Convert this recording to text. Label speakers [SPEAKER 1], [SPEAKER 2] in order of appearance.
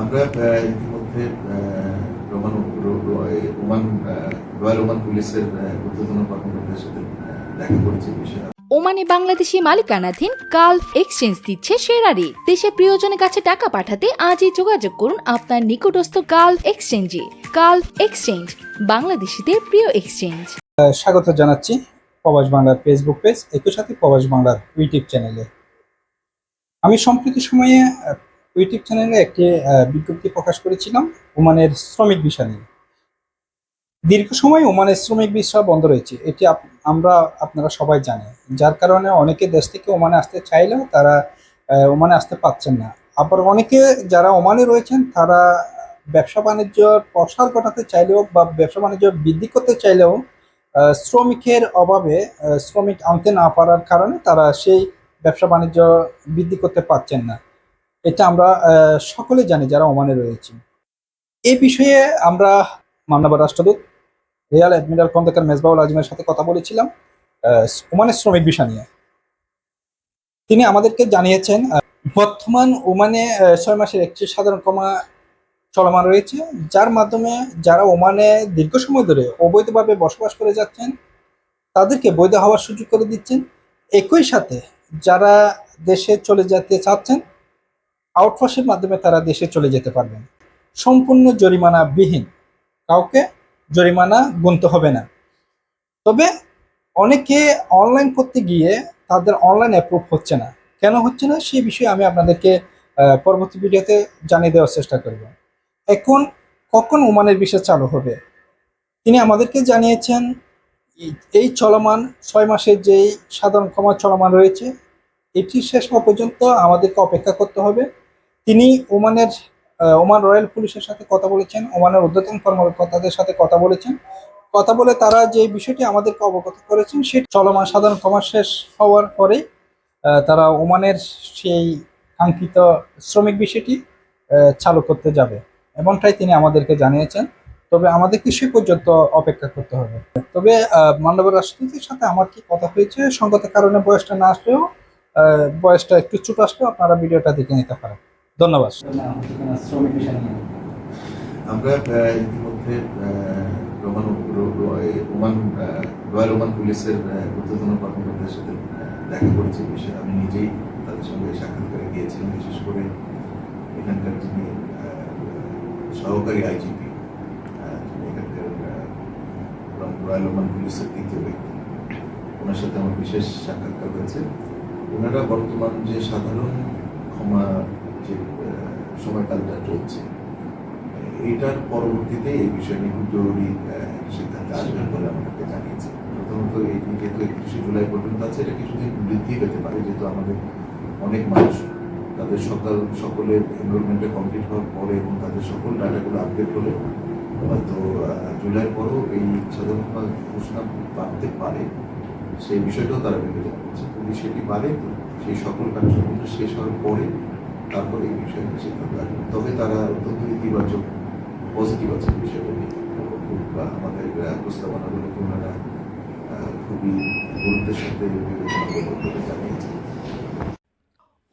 [SPEAKER 1] আমরা ইতিমধ্যে রোমান ওমান আহ, রয়্যাল ওমান পুলিশের ঊর্ধ্বতন কর্মকর্তার সাথে দেখা করেছি বিষয়ে।
[SPEAKER 2] ওমানে বাংলাদেশি মালিকানাধীন গালফ এক্সচেঞ্জ দিচ্ছে সেরা রেট দেশের প্রিয়জনের কাছে টাকা পাঠাতে আজই যোগাযোগ করুন আপনার নিকটস্থ গালফ এক্সচেঞ্জে। গালফ এক্সচেঞ্জ বাংলাদেশিদের প্রিয় এক্সচেঞ্জ।
[SPEAKER 3] স্বাগত জানাচ্ছি প্রবাস বাংলার ফেসবুক পেজ একই সাথে প্রবাস বাংলার ইউটিউব চ্যানেলে। আমি সম্প্রতি সময়ে ইউটিউব চ্যানেলে একটি বিজ্ঞপ্তি প্রকাশ করেছিলাম ওমানের শ্রমিক ভিসা নিয়ে। দীর্ঘ সময় ওমানের শ্রমিক ভিসা বন্ধ রয়েছে, এটি আমরা, আপনারা সবাই জানেন। যার কারণে অনেকে দেশ থেকে ওমানে আসতে চাইলেও তারা ওমানে আসতে পারছেন না। আবার অনেকে যারা ওমানে রয়েছেন, তারা ব্যবসা বাণিজ্য প্রসার ঘটাতে চাইলেও বা ব্যবসা বাণিজ্য বৃদ্ধি করতে চাইলেও শ্রমিকের অভাবে শ্রমিক আনতে না পারার কারণে তারা সেই ব্যবসা বাণিজ্য বৃদ্ধি করতে পারছেন না। এটা আমরা সকলে জানি যারা ওমানে রয়েছে। এই বিষয়ে আমরা মামলাবার রাষ্ট্রদূত, রিয়াল অ্যাডমিরাল খন্দকার মেজবাউল আজমের সাথে কথা বলেছিলাম ওমানের শ্রমিক বিষয় নিয়ে। তিনি আমাদেরকে জানিয়েছেন বর্তমান ওমানে ছয় মাসের একটি সাধারণ কমা চলমান রয়েছে, যার মাধ্যমে যারা ওমানে দীর্ঘ সময় ধরে অবৈধভাবে বসবাস করে যাচ্ছেন, তাদেরকে বৈধ হওয়ার সুযোগ করে দিচ্ছেন। একই সাথে যারা দেশে চলে যেতে চাচ্ছেন আউটফোর্সের মাধ্যমে তারা দেশে চলে যেতে পারবেন। সম্পূর্ণ জরিমানা বিহীন কাউকে জরিমানা গুনতে হবে না। তবে অনেকে অনলাইন করতে গিয়ে তাদের অনলাইন অ্যাপ্রুভ হচ্ছে না। কেন হচ্ছে না? সেই বিষয়ে আমি আপনাদেরকে পরবর্তী ভিডিওতে জানিয়ে দেওয়ার চেষ্টা করব। এখন কখন ওমানের বিষয় চালু হবে? তিনি আমাদেরকে জানিয়েছেন এই- চলমান ছয় মাসের যেই সাধারণ ক্ষমা চলমান রয়েছে এটি শেষ হওয়া পর্যন্ত আমাদেরকে অপেক্ষা করতে হবে। তিনি ওমানের ওমান রয়্যাল পুলিশের সাথে কথা বলেছেন ওমানের ঊর্ধ্বতন কর্মকর্তাদের সাথে কথা বলেছেন। কথা বলে তারা যে বিষয়টি আমাদেরকে অবগত করেছেন সে চলমান সাধারণ ক্ষমা শেষ হওয়ার আহ, তারা ওমানের সেই কাঙ্ক্ষিত শ্রমিক বিষয়টি চালু করতে যাবে। এমনটাই তিনি আমাদেরকে জানিয়েছেন। তবে আমাদেরকে সে পর্যন্ত অপেক্ষা করতে হবে। তবে আহ, মান্ডবের রাষ্ট্রপতির সাথে আমার কি কথা হয়েছে সঙ্গত কারণে বয়সটা না আসলেও বয়সটা একটু ছোট আসলেও আপনারা ভিডিওটা দেখে নিতে পারেন। ধন্যবাদ।
[SPEAKER 1] আমরা ইতিমধ্যে রোমান রো- রো- এই ওমান আহ, রয়্যাল ওমান পুলিশের ঊর্ধ্বতন কর্মকর্তার সাথে দেখা করেছি বিষয়ে। আমি নিজেই তাদের সঙ্গে সাক্ষাৎ করে গিয়েছিলাম বিশেষ করে এখানকার যিনি সহকারী আইজিপি এখানকার আহ, রয়্যাল ওমান পুলিশের দ্বিতীয় ব্যক্তি ওনার সাথে আমার বিশেষ সাক্ষাৎকার হয়েছে। ওনারা বর্তমান যে সাধারণ ক্ষমা যে সময়কালটা চলছে, এইটার পরবর্তীতে এই বিষয় নিয়ে জরুরি সিদ্ধান্ত আসবেন বলে আমাদেরকে জানিয়েছে। প্রথমত এটি যেহেতু একত্রিশে জুলাই পর্যন্ত আছে, এটা কিছুদিন বৃদ্ধি পেতে পারে, যেহেতু আমাদের অনেক মানুষ তাদের সকাল, সকলের এনরোলমেন্টে কমপ্লিট হওয়ার পরে এবং তাদের সকল ডাটাগুলো আপডেট হলে হয়তো জুলাইয়ের পরও এই সাধারণ ঘোষণা বাড়তে পারে, সেই বিষয়টাও তারা বিবেচনা করছে যদি সেটি বাড়ে সেই সকল কার্যক্রমটা শেষ হওয়ার পরে তারপরে এই বিষয়ে সিদ্ধান্ত আসবে তবে তারা অত্যন্ত ইতিবাচক, পজিটিভ আছে বিষয়টা নিয়ে। খুব আমাদের প্রস্তাবনাগুলোকে ওনারা খুবই গুরুত্বের সাথে বিবেচনা বলে জানিয়েছেন